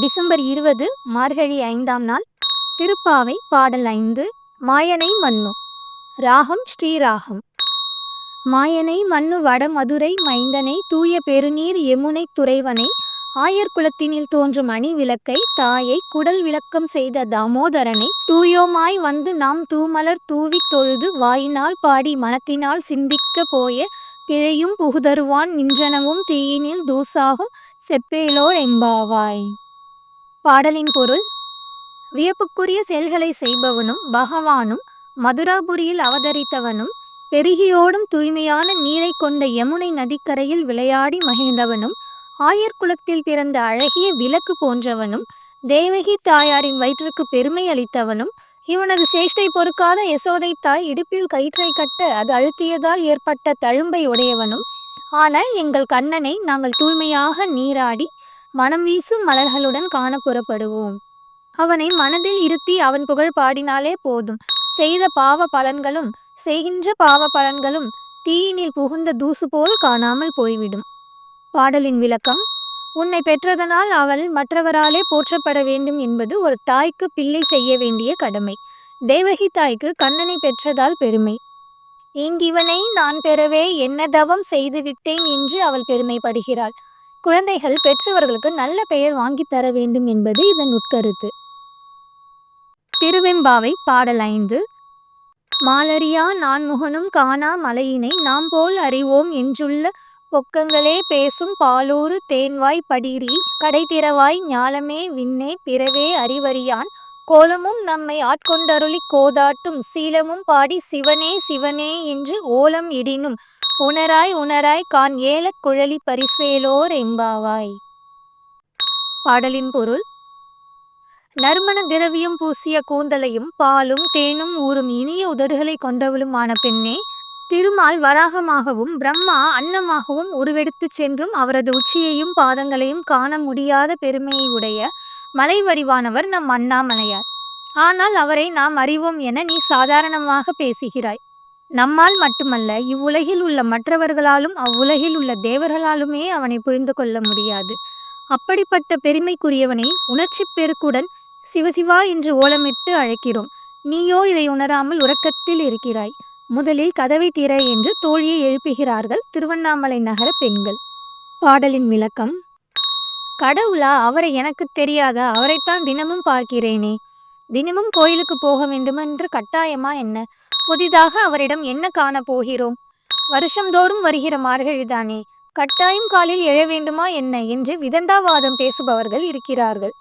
December இருபது மார்கழி ஐந்தாம் நாள் திருப்பாவை பாடல் ஐந்து மாயனை மன்னு. ராகம் ஸ்ரீராகம். மாயனை மன்னு வடமதுரை மைந்தனை தூய பெருநீர் யமுனை துறைவனை ஆயர் குலத்தினில் தோன்றும் அணி விளக்கை தாயை குடல் விளக்கம் செய்த தாமோதரனை தூயோமாய் வந்து நாம் தூமலர் தூவித் தொழுது வாயினால் பாடி மனத்தினால் சிந்திக்க போய பிழையும் புகுதருவான் நின்றனவும் தீயினில் தூசாகும் செப்பேலோர் எம்பாவாய் பாடலின் பொருள் வியப்புக்குரிய செயல்களை செய்பவனும் பகவானும் மதுராபுரியில் அவதரித்தவனும் பெருகியோடும் தூய்மையான நீரை கொண்ட யமுனை நதிக்கரையில் விளையாடி மகிழ்ந்தவனும் ஆயர் குலத்தில் பிறந்த அழகிய விளக்கு போன்றவனும் தேவகி தாயாரின் வயிற்றுக்கு பெருமை அளித்தவனும் இவனது சேஷ்டை பொறுக்காத யசோதை தாய் இடுப்பில் கயிற்றை கட்ட அது அழுத்தியதால் ஏற்பட்ட தழும்பை உடையவனும் ஆனால் எங்கள் கண்ணனை நாங்கள் தூய்மையாக நீராடி மனம் வீசும் மலர்களுடன் காண புறப்படுவோம். அவனை மனதில் இருத்தி அவன் புகழ் பாடினாலே போதும். செய்த பாவ பலன்களும் செய்கின்ற பாவ பலன்களும் தீயினில் புகுந்த தூசு போல் காணாமல் போய்விடும். பாடலின் விளக்கம் உன்னை பெற்றதனால் அவள் மற்றவராலே போற்றப்பட வேண்டும் என்பது ஒரு தாய்க்கு பிள்ளை செய்ய வேண்டிய கடமை. தேவகி தாய்க்கு கண்ணனை பெற்றதால் பெருமை. இங்கிவனை நான் பெறவே என்ன தவம் செய்து விட்டேன் என்று அவள் பெருமைப்படுகிறாள். குழந்தைகள் பெற்றவர்களுக்கு நல்ல பெயர் வாங்கித் தர வேண்டும் என்பது இதன் உட்கருத்து. திருவெம்பாவை பாடல் ஐந்து. மாலரியா நான் முகனும் காணா மலையினை நாம் போல் அறிவோம் என்றுள்ள பொக்கங்களே பேசும் பாலூறு தேன்வாய் படிரி. கடைத்திறவாய் ஞாலமே விண்ணே பிறவே அறிவறியான். கோலமும் நம்மை ஆட்கொண்டருளி கோதாட்டும். சீலமும் பாடி சிவனே சிவனே என்று ஓலம் இடினும். உணராய் உணராய் கான் ஏலக் குழலி பரிசேலோர் எம்பாவாய் பாடலின் பொருள் நறுமண திரவியம் பூசிய கூந்தலையும் பாலும் தேனும் ஊறும் இனிய உதடுகளை கொண்டவளுமான பெண்ணே திருமால் வராகமாகவும் பிரம்மா அன்னமாகவும் உருவெடுத்துச் சென்றும் அவரது உச்சியையும் பாதங்களையும் காண முடியாத பெருமையை உடைய மலை வடிவானவர் நம் அண்ணாமலையார். ஆனால் அவரை நாம் அறிவோம் என நீ சாதாரணமாக பேசுகிறாய். நம்மால் மட்டுமல்ல இவ்வுலகில் உள்ள மற்றவர்களாலும் அவ்வுலகில் உள்ள தேவர்களாலுமே அவனை புரிந்து கொள்ள முடியாது. அப்படிப்பட்ட பெருமைக்குரியவனை உணர்ச்சி பெருக்குடன் சிவசிவா என்று ஓலமிட்டு அழைக்கிறோம். நீயோ இதை உணராமல் உறக்கத்தில் இருக்கிறாய். முதலில் கதவை திற என்று தோழியை எழுப்புகிறார்கள் திருவண்ணாமலை நகர பெண்கள். பாடலின் விளக்கம் கடவுளா அவரை எனக்கு தெரியாதா? அவரைத்தான் தினமும் பார்க்கிறேனே. தினமும் கோயிலுக்கு போக வேண்டுமென்று கட்டாயமா என்ன? புதிதாக அவரிடம் என்ன காண போகிறோம் வருஷந்தோறும் வருகிற மார்கழிதானே கட்டாயம் காலில் எழ வேண்டுமா என்ன? என்று விதந்தாவாதம் பேசுபவர்கள் இருக்கிறார்கள்.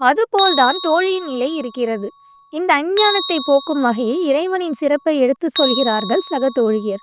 அதுபோல்தான் தோழியின் நிலை இருக்கிறது. இந்த அஞ்ஞானத்தை போக்கும் வகையில் இறைவனின் சிறப்பை எடுத்து சொல்கிறார்கள் சக தோழியர்.